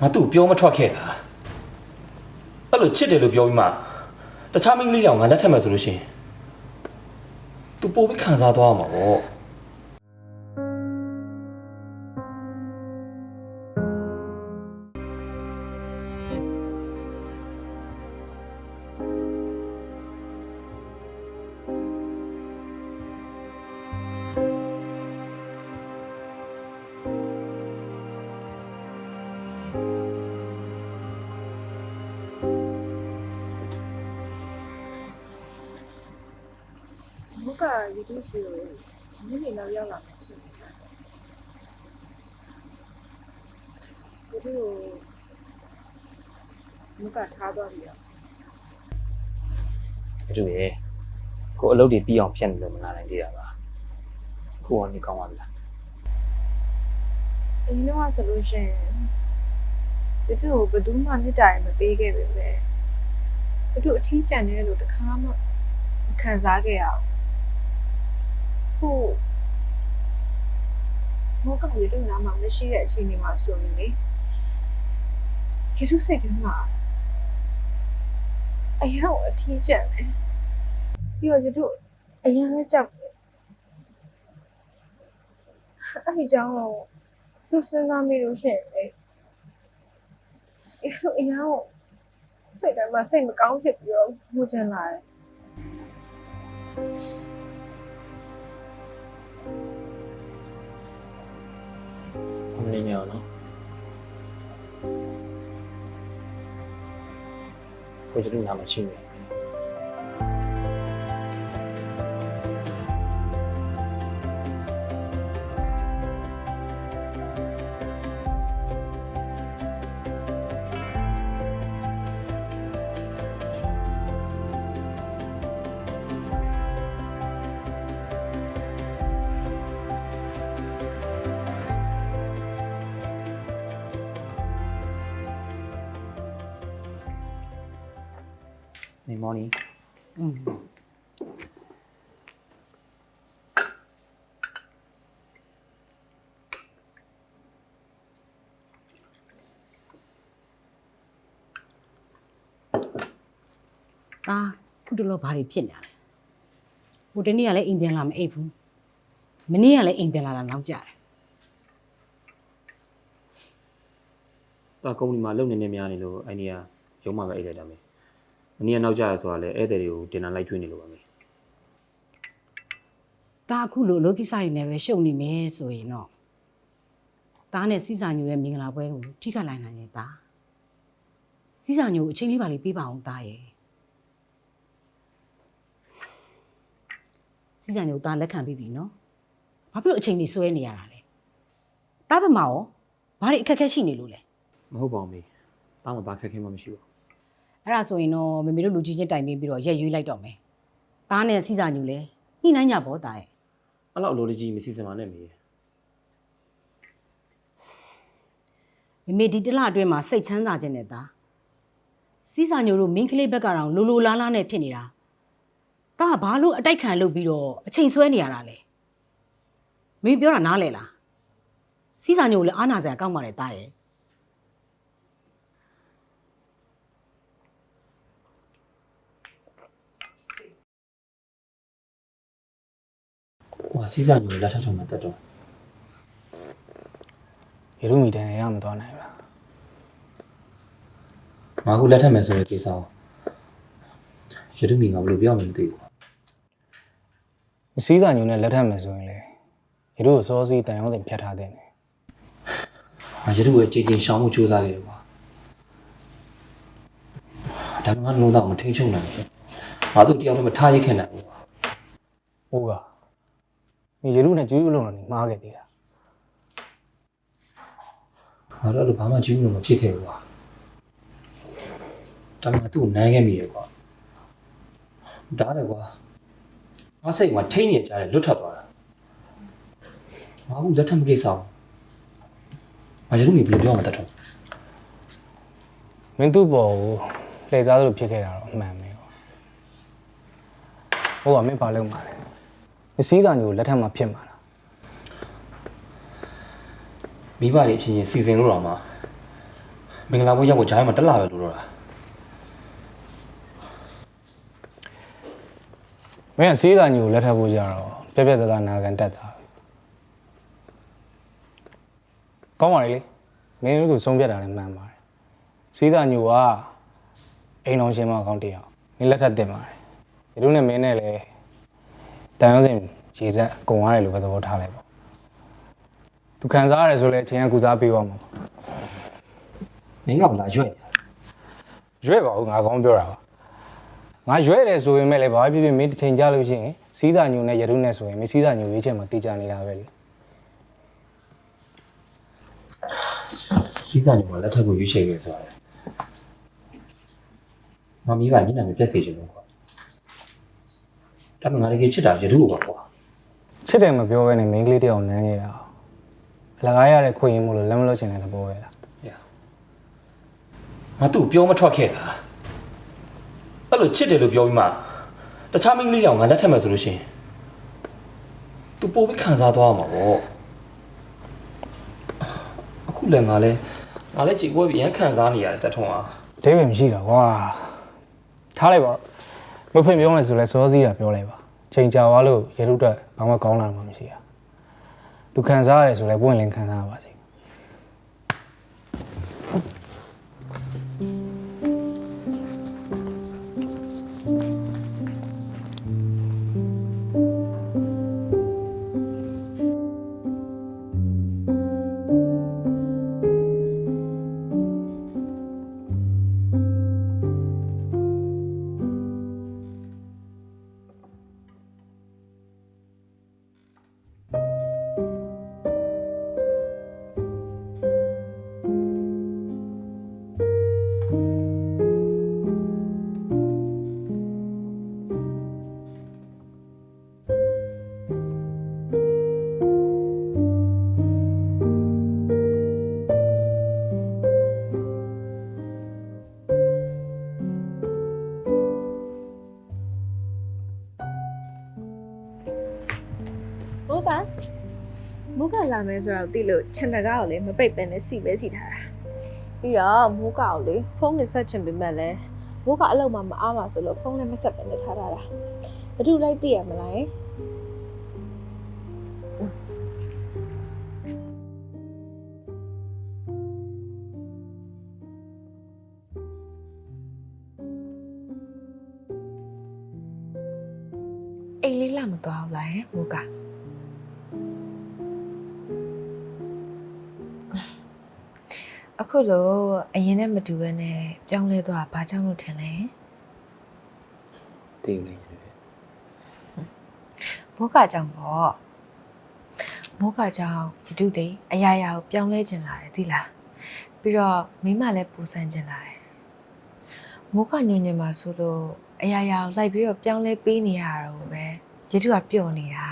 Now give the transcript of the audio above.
ငါသူ့ကိုပြောမထွက်ခဲ့တာအဲ့လိုချစ်တယ်လို့ပြောပြီးမှတခြားမိန်းကလေးတောင်ငါလက်ထပ်မယ်ဆိုလို့ရှိရင် तू ပို့ပြီးခံစားသွားမှာပေါ့ ကရီဒူးစီကိုညနေလောက်ရောက်လာမှချင်တယ်။ဒီလိုဘုကထားသွားပြီတော့အဲ့ဒါလေကိုအလုပ်တွေပြီးအောင်ဖြတ်နေလို့မလာနိုင်သေးတာပါကိုကနေကောင်းပါပြီလားအရင်တော့ဆိုလို့ရှိရင်ဒီသူကိုဘယ်သူမှနှစ်တိုင်မပေးခဲ့ပဲပဲ။ဒီသူအထီးကျန်တယ်လို့တခါမှမခံစားခဲ့ရအောင်။ ခုဘုကရီဒူးနားမှာမရှိတဲ့အချိန်တွေမှာဆိုရင်လေရီဒူးစိတ်ထဲမှာအရင်ကအထီးကျန်တယ်။ပြီးတော့ရီဒူးအရင်လည်းကြောက်တယ်။အဲ့ဒီကြောင့်သူစဉ်းစားမိလို့ရှိရင်လေအဲ့လိုအရင်ကစိတ်ထဲမှာစိတ်မကောင်းဖြစ်ပြီးတော့မှုချင်လာတယ် နေနေအောင်နော်ကိုကျတူနာမရှိနေ နေမော်နီ อืมตาခုတလောဘာတွေဖြစ်နေရလဲဟိုတနေ့ကလည်းအိမ်ပြန်လာမအိပ်ဘူးမနေ့ကလည်းအိမ်ပြန်လာတာနောက်ကြတယ် တာကုမ္ပဏီမှာလုပ်နေနေများနေလို့အဲ့ဒီကရုံးမှာပဲအိတ်လိုက်တာမေ အနည်းနောက်ကြရဆိုတာလေဧည့်သည်တွေကိုတင်လာလိုက်ကျွေးနေလို့ပါမယ်ဒါအခုလိုလောကိစ္စတွေနဲ့ပဲရှုပ်နေမယ်ဆိုရင်တော့ဒါနဲ့စီစာညိုရဲ့မင်္ဂလာပွဲကိုထိခိုက်လိုက်နိုင်တယ်ဒါစီစာညိုကိုအချိန်လေးပါလေးပေးပါအောင်ဒါရဲ့စီစာညိုကိုဒါလက်ခံပြီးပြီနော်ဘာဖြစ်လို့အချိန်လေးဆွဲနေရတာလဲဒါဘက်မှာရောဘာတွေအခက်အခဲရှိနေလို့လဲမဟုတ်ပါဘူးမေးဒါမှဘာခက်ခဲမှမရှိပါဘူး အဲ့ဒါဆိုရင်တော့မေမေတို့လူကြီးချင်းတိုင်ပြီးပြီးတော့ရက်ရွေးလိုက်တော့မယ်သားနဲ့စီစာညူလဲညှိနှိုင်းကြပေါ့တာရဲ့အဲ့လောက်အလိုတကြီးမစီစင်ပါနဲ့မေမေမေဒီတစ်လအတွင်းမှာစိတ်ချမ်းသာခြင်းနဲ့သားစီစာညိုတို့မင်းကလေးဘက်ကတောင်လိုလိုလားလားနဲ့ဖြစ်နေတာ။ဒါကဘာလို့အတိုက်ခံလုပ်ပြီးတော့အချိန်ဆွဲနေရတာလဲ။မင်းပြောတာနားလဲလား။စီစာညိုလည်းအားနာစရာကောင်းပါတယ်တားရဲ့ ဟိုစီးစားညိုလက်ထပ်ထုံမှာတက်တော့ရေလူမီတန်ရမသွားနိုင်ဘူးလားငါခုလက်ထပ်မယ်ဆိုတဲ့ကိစ္စကိုရတုမီငါဘယ်လိုပြောမှမသိဘူးမစည်းစာညုံနဲ့လက်ထပ်မယ်ဆိုရင်လေရေလူကိုစောစီးတန်အောင်တင်ဖြတ်ထားတဲ့နေငါရတုရဲ့ကြည်ကြည်ရှောင်းမှုစူးစမ်းခဲ့တယ်ကွာဒါကငါလုံးတော့မထိန်ချုံနိုင်ဘူးငါတို့တယောက်တည်းမထားရိတ်ခဲ့နိုင်ဘူးကွာဟုတ် ကဒီရေလူနဲ့ကျူးလုံးတော့နေမှားခဲ့သေးတာငါတို့လည်းဘာမှကြည့်လို့မဖြစ်ခဲ့ဘူးကွာဒါမှသူ့ကိုနမ်းခဲ့မိရကွာဒါလည်းကွာငါစိတ်မှာထိန်နေကြတယ်လွတ်ထွက်သွားတာငါခုလက်ထပ်မကိစ္စဘူးငါရတုမီဘယ်လိုပြောမှတက်တော့မင်းသူ့ဘောကိုလှည့်စားသလိုဖြစ်ခဲ့တာတော့အမှန်ပဲဟုတ်ကမင်းဘာလုပ်မှာလဲ မစည်းစာညုံကိုလက်ထပ်မှာဖြစ်မှာလားမိဘတွေအချင်းချင်းစီစဉ်လို့တော့မှမင်္ဂလာပွဲရောက်ဖို့ဂျားမှာတက်လာပဲလို့တော့လားမင်းကစီးစာညိုကိုလက်ထပ်ဖို့ကြတော့ပြက်ပြက်သားသားနာခံတက်တာကောင်းပါလေလေမင်းတို့ကိုဆုံးဖြတ်တာလည်းမှန်ပါတယ်စီးစာညိုကအိမ်တော်ရှင်မအကောင့်တယောက်မင်းလက်ထပ်တင်ပါတယ်ဒီလိုနဲ့မင်းနဲ့လည်း တန်ရုံးစင်ရေစက်ကုံရတယ်လို့ပဲသဘောထားလိုက်ပေါ့သူခံစားရတယ်ဆိုလဲအချိန်ကကုစားပေးပါမှာပေါ့မင်းကလာရွက်နေရွဲ့ပါဦးငါကောင်းပြောတာပါငါရွဲ့တယ်ဆိုရင်မဲ့လည်းဘာဖြစ်ဖြစ်မင်းတစ်ချိန်ကြာလို့ရှိရင်စီးစာညိုနဲ့ရတုနဲ့ဆိုရင်မင်းစီးစာညိုရွေးချက်မှာတည်ကြနေတာပဲလေစီးကညမှာလက်ထပ်ကိုရွေးချယ်ခဲ့ဆိုရတယ်မမီးကမျက်နှာမပြတ်စေချင်လို့ကွာ ဒါပေမဲ့ငါတကယ်ချစ်တာရတုပါကွာချစ်တယ်မပြောဘဲနဲ့မိန်းကလေးတယောက်နမ်းနေတာအလကားရတဲ့ခွင့်ရမို့လို့လက်မလွတ်ချင်တဲ့သဘောပဲလားငါသူ့ကိုပြောမထွက်ခဲ့တာအဲ့လိုချစ်တယ်လို့ပြောပြီးမှတခြားမင်းကလေးတောင်ငါလက်ထပ်မယ်ဆိုလို့ရှိရင် तू ပို့ပြီးခံစားသွားမှာပေါ့အခုလည်းငါလည်းငါလည်းကြည်ကွဲပြီးရမ်းခံစားနေရတယ်တထုံးအားအသေးပဲမရှိတော့ကွာထားလိုက်ပါတော့ မဖွင့်ပြောမယ်ဆိုလဲစောစည်းတာပြောလိုက်ပါချိန်ကြာသွားလို့ရေထုအတွက်ဘာမှကောင်းလာမှာမရှိတာသူခံစားရတယ်ဆိုလဲပွင့်လင်းခံစားရပါစေ မိုးကလာမယ်ဆိုတော့သိလို့ခြံတကားကိုလည်းမပိတ်ပဲနဲ့စီပဲစီထားတာပြီးတော့မိုးကကိုလေဖုန်းနဲ့ဆက်ချင်ပေမဲ့လည်းမိုးကအလုပ်မှမအားပါဆိုလို့ဖုန်းလည်းမဆက်ပဲနဲ့ထားထားတာဘာလို့လိုက်သိရမလားအိမ်လေးလာမသွားဘူးလားဟဲ့မိုးက အခုလိုအရင်နဲ့မတူဘဲနဲ့ပြောင်းလဲသွားတာဘာကြောင့်လို့ထင်လဲတင်းနေတယ်ဘောကကြောင့်ပေါ့ဘောကကြောင့်ဒီတုလေအရာရာကိုပြောင်းလဲကျင်လာတယ်သိလားပြီးတော့မိမလည်းပူဆန်းကျင်လာတယ်မိုးကညွညင်မှာဆိုလို့အရာရာကိုလိုက်ပြီးတော့ပြောင်းလဲပေးနေရတာကိုပဲယေတုကပျော့နေတာ